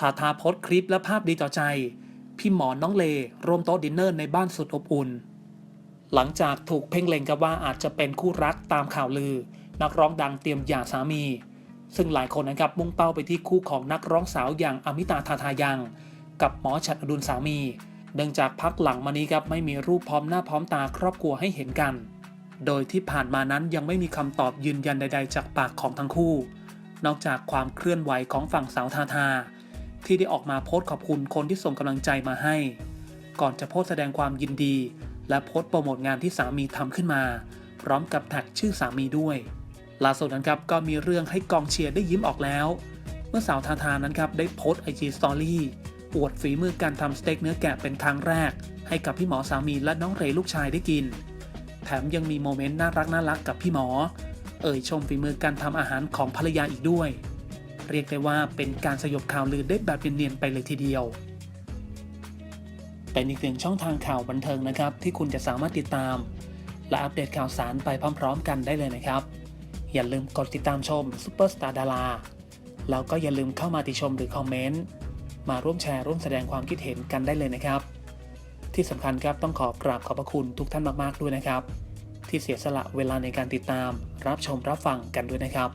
ทาทาโพสคลิปและภาพดีต่อใจ พี่หมอน้องเลร่วมโต๊ะดินเนอร์ในบ้านสุดอบอุ่น หลังจากถูกเพ่งเล็งกับว่าอาจจะเป็นคู่รักตามข่าวลือ นักร้องดังเตรียมหย่าสามี ซึ่งหลายคนนะครับมุ่งเป้าไปที่คู่ของนักร้องสาวอย่างอมิตาทาทายัง กับหมอฉัดอดุลสามี เนื่องจากพักหลังมานี้ครับไม่มีรูปพร้อมหน้าพร้อมตาครอบครัวให้เห็นกัน โดยที่ผ่านมานั้นยังไม่มีคำตอบยืนยันใด ๆ จากปากของทั้งคู่ นอกจากความเคลื่อนไหวของฝั่งสาวทาทา ที่ได้ออกมาโพสต์ขอบคุณคนที่ส่งกำลังใจมาให้ ก่อนจะโพสต์แสดงความยินดี และโพสต์โปรโมทงานที่สามีทำขึ้นมา พร้อมกับแท็กชื่อสามีด้วยล่าสุดนั้นครับก็มีเรื่องให้กองเชียร์ได้ยิ้มออกแล้ว เมื่อสาวทาทานั้นครับได้โพสต์ไอจีสตอรี่อวดฝีมือการทำสเต็กเนื้อแกะเป็นครั้งแรก ให้กับพี่หมอสามีและน้องเรย์ลูกชายได้กิน แถมยังมีโมเมนต์น่ารักน่ารักกับพี่หมอ เอ่ยชมฝีมือการทำอาหารของภรรยาอีกด้วย เรียกได้ว่าเป็นการสยบข่าวลือได้แบบเนียนๆไปเลยทีเดียวเป็นอีกหนึ่งช่องทางข่าวบันเทิงนะครับ ที่คุณจะสามารถติดตาม และอัปเดตข่าวสารไปพร้อมๆ กันได้เลยนะครับ อย่าลืมกดติดตามชมซุปเปอร์สตาร์ดาราแล้วก็อย่าลืมเข้ามาติชมหรือคอมเมนต์มาร่วมแชร์ร่วมแสดงความคิดเห็นกันได้เลยนะครับ ที่สำคัญครับต้องขอกราบขอบพระคุณทุกท่านมากๆด้วยนะครับ ที่เสียสละเวลาในการติดตามรับชมรับฟังกันด้วยนะครับ